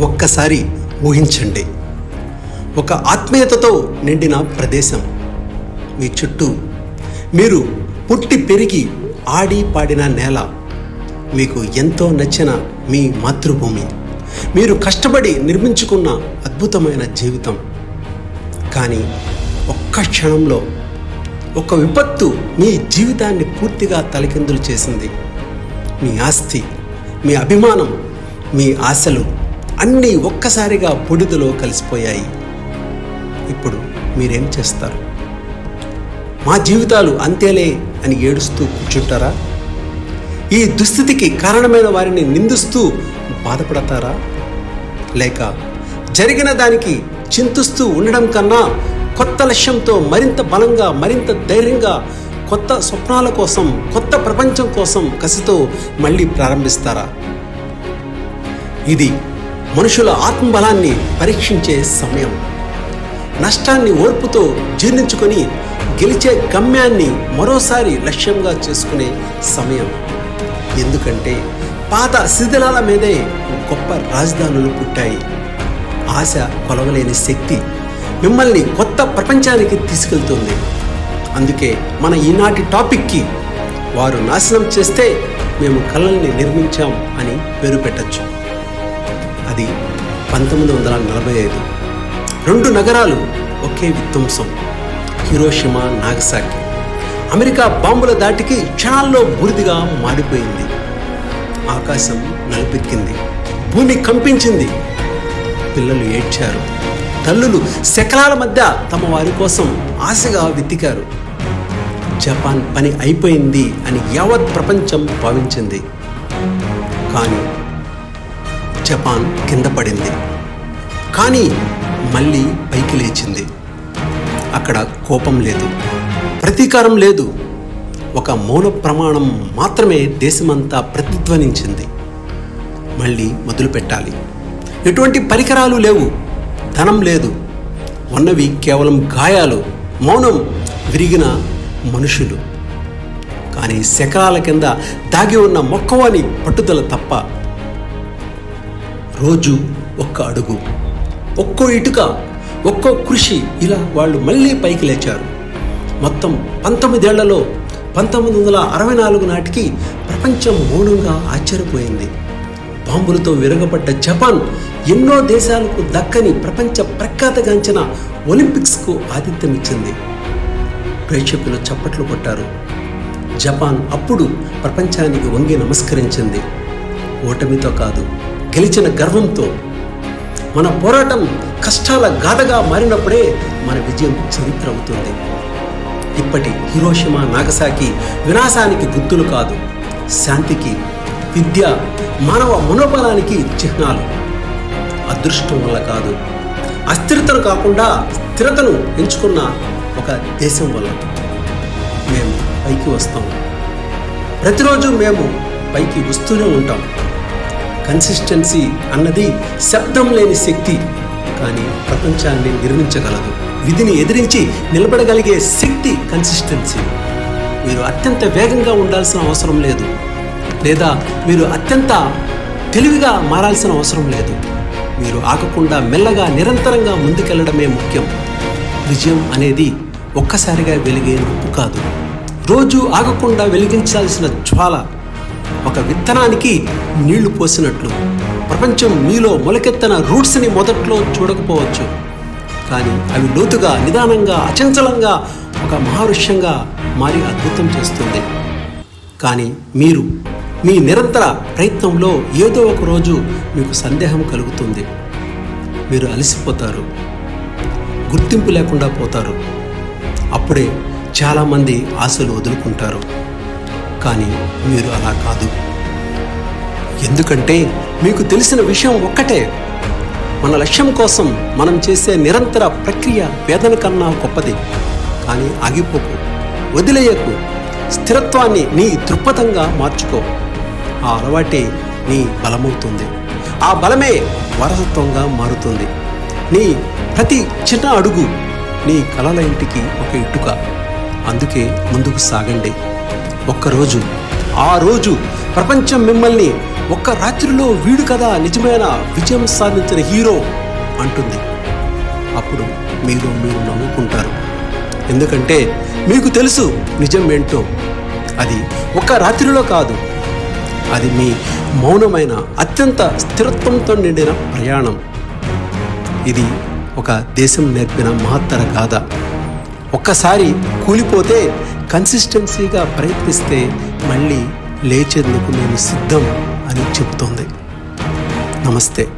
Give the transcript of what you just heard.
ఒక్కసారి ఊహించండి. ఒక ఆత్మీయతతో నిండిన ప్రదేశం. మీ చుట్టూ మీరు పుట్టి పెరిగి ఆడి పాడిన నేల. మీకు ఎంతో నచ్చిన మీ మాతృభూమి. మీరు కష్టపడి నిర్మించుకున్న అద్భుతమైన జీవితం. కానీ ఒక్క క్షణంలో ఒక విపత్తు మీ జీవితాన్ని పూర్తిగా తలకిందులు చేసింది. మీ ఆస్తి మీ అభిమానం మీ ఆశలు అన్నీ ఒక్కసారిగా బుడిదలో కలిసిపోయాయి. ఇప్పుడు మీరేం చేస్తారు? మా జీవితాలు అంతేలే అని ఏడుస్తూ కూర్చుంటారా? ఈ దుస్థితికి కారణమైన వారిని నిందిస్తూ బాధపడతారా? లేక జరిగిన దానికి చింతిస్తూ ఉండడం కన్నా కొత్త లక్ష్యంతో మరింత బలంగా మరింత ధైర్యంగా కొత్త స్వప్నాల కోసం కొత్త ప్రపంచం కోసం కసితో మళ్ళీ ప్రారంభిస్తారా? ఇది మనుషుల ఆత్మబలాన్ని పరీక్షించే సమయం. నష్టాన్ని ఓర్పుతో జీర్ణించుకొని గెలిచే గమ్యాన్ని మరోసారి లక్ష్యంగా చేసుకునే సమయం. ఎందుకంటే పాత శిథిలాల మీదే గొప్ప రాజధానులు పుట్టాయి. ఆశ కొలవలేని శక్తి మిమ్మల్ని కొత్త ప్రపంచానికి తీసుకెళ్తుంది. అందుకే మన ఈనాటి టాపిక్కి వారు నాశనం చేస్తే మేము కళల్ని నిర్మించాం అని పేరు పెట్టచ్చు. అది పంతొమ్మిది వందల నలభై ఐదు. రెండు నగరాలు ఒకే విధ్వంసం. Hiroshima Nagasaki. అమెరికా బాంబుల దాటికి క్షణాల్లో బూరిదిగా మాడిపోయింది ఆకాశం నలిపెక్కింది. భూమి కంపించింది. పిల్లలు ఏడ్చారు. తల్లులు శకలాల మధ్య తమ వారి కోసం ఆశగా వెతికారు. జపాన్ పని అయిపోయింది అని యావత్ ప్రపంచం భావించింది. కానీ జపాన్ కింద పడింది. కానీ మళ్ళీ పైకి లేచింది. అక్కడ కోపం లేదు. ప్రతీకారం లేదు. ఒక మౌన ప్రమాణం మాత్రమే దేశమంతా ప్రతిధ్వనించింది. మళ్ళీ మొదలు పెట్టాలి. ఎటువంటి పరికరాలు లేవు. ధనం లేదు. ఉన్నవి కేవలం గాయాలు మౌనం విరిగిన మనుషులు. కానీ శకరాల కింద దాగి ఉన్న మొక్కవాని పట్టుదల తప్ప రోజు ఒక్క అడుగు ఒక్కో ఇటుక ఒక్కో కృషి ఇలా వాళ్ళు మళ్ళీ పైకి లేచారు. మొత్తం పంతొమ్మిదేళ్ళలో పంతొమ్మిది వందల అరవై నాలుగు నాటికి ప్రపంచం మౌనంగా ఆశ్చర్యపోయింది. బాంబులతో విరగబడ్డ జపాన్ ఎన్నో దేశాలకు దక్కని ప్రపంచ ప్రఖ్యాతగాంచిన ఒలింపిక్స్కు ఆతిథ్యం ఇచ్చింది ప్రేక్షకులు చప్పట్లు కొట్టారు. జపాన్ అప్పుడు ప్రపంచానికి వంగి నమస్కరించింది. ఓటమితో కాదు గెలిచిన గర్వంతో మన పోరాటం కష్టాల గాథగా మారినప్పుడే మన విజయం చరిత్ర అవుతుంది ఇప్పటి హిరోషిమా నాగసాకి వినాశానికి గుర్తులు కాదు. శాంతికి విద్య మానవ మనోబలానికి చిహ్నాలు. అదృష్టం వల్ల కాదు. అస్థిరతను కాకుండా స్థిరతను ఎంచుకున్న ఒక దేశం వల్ల. మేము పైకి వస్తాం. ప్రతిరోజు మేము పైకి వస్తూనే ఉంటాం. కన్సిస్టెన్సీ అన్నది శబ్దం లేని శక్తి. కానీ ప్రపంచాన్ని నిర్మించగలదు. విధిని ఎదిరించి నిలబడగలిగే శక్తి కన్సిస్టెన్సీ. మీరు అత్యంత వేగంగా ఉండాల్సిన అవసరం లేదు. లేదా మీరు అత్యంత తెలివిగా మారాల్సిన అవసరం లేదు. మీరు ఆగకుండా మెల్లగా నిరంతరంగా ముందుకెళ్ళడమే ముఖ్యం. విజయం అనేది ఒక్కసారిగా వెలిగే నొప్పు కాదు. రోజు ఆగకుండా వెలిగించాల్సిన జ్వాల. ఒక విత్తనానికి నీళ్ళు పోసినట్లు. ప్రపంచం మీలో మొలకెత్తన రూట్స్ని మొదట్లో చూడకపోవచ్చు. కానీ అవి లోతుగా నిదానంగా అచంచలంగా ఒక మహావృష్యంగా మారి అద్భుతం చేస్తుంది. కానీ మీరు మీ నిరంతర ప్రయత్నంలో ఏదో ఒక రోజు మీకు సందేహం కలుగుతుంది. మీరు అలసిపోతారు. గుర్తింపు లేకుండా పోతారు. అప్పుడే చాలామంది ఆశలు వదులుకుంటారు. కానీ మీరు అలా కాదు. ఎందుకంటే మీకు తెలిసిన విషయం ఒక్కటే. మన లక్ష్యం కోసం మనం చేసే నిరంతర ప్రక్రియ వేదన కన్నా గొప్పది. కానీ ఆగిపోకు వదిలేయకు స్థిరత్వాన్ని నీ దృక్పథంగా మార్చుకో. ఆ అలవాటే నీ బలమవుతుంది. ఆ బలమే వారసత్వంగా మారుతుంది. నీ ప్రతి చిన్న అడుగు నీ కలల ఇంటికి ఒక ఇటుక. అందుకే ముందుకు సాగండి. ఒక్కరోజు ఆ రోజు ప్రపంచం మిమ్మల్ని ఒక్క రాత్రిలో వీడు కదా నిజమైన విజయం సాధించిన హీరో అంటుంది. అప్పుడు మీరు మీరు నవ్వుకుంటారు. ఎందుకంటే మీకు తెలుసు నిజం ఏంటో. అది ఒక్క రాత్రిలో కాదు. అది మీ మౌనమైన అత్యంత స్థిరత్వంతో నిండిన ప్రయాణం. ఇది ఒక దేశం నేర్పిన మహత్తర గాథ. ఒక్కసారి కూలిపోతే కన్సిస్టెన్సీగా ప్రయత్నిస్తే మళ్ళీ లేచేందుకు నేను సిద్ధం అని చెబుతోంది. నమస్తే.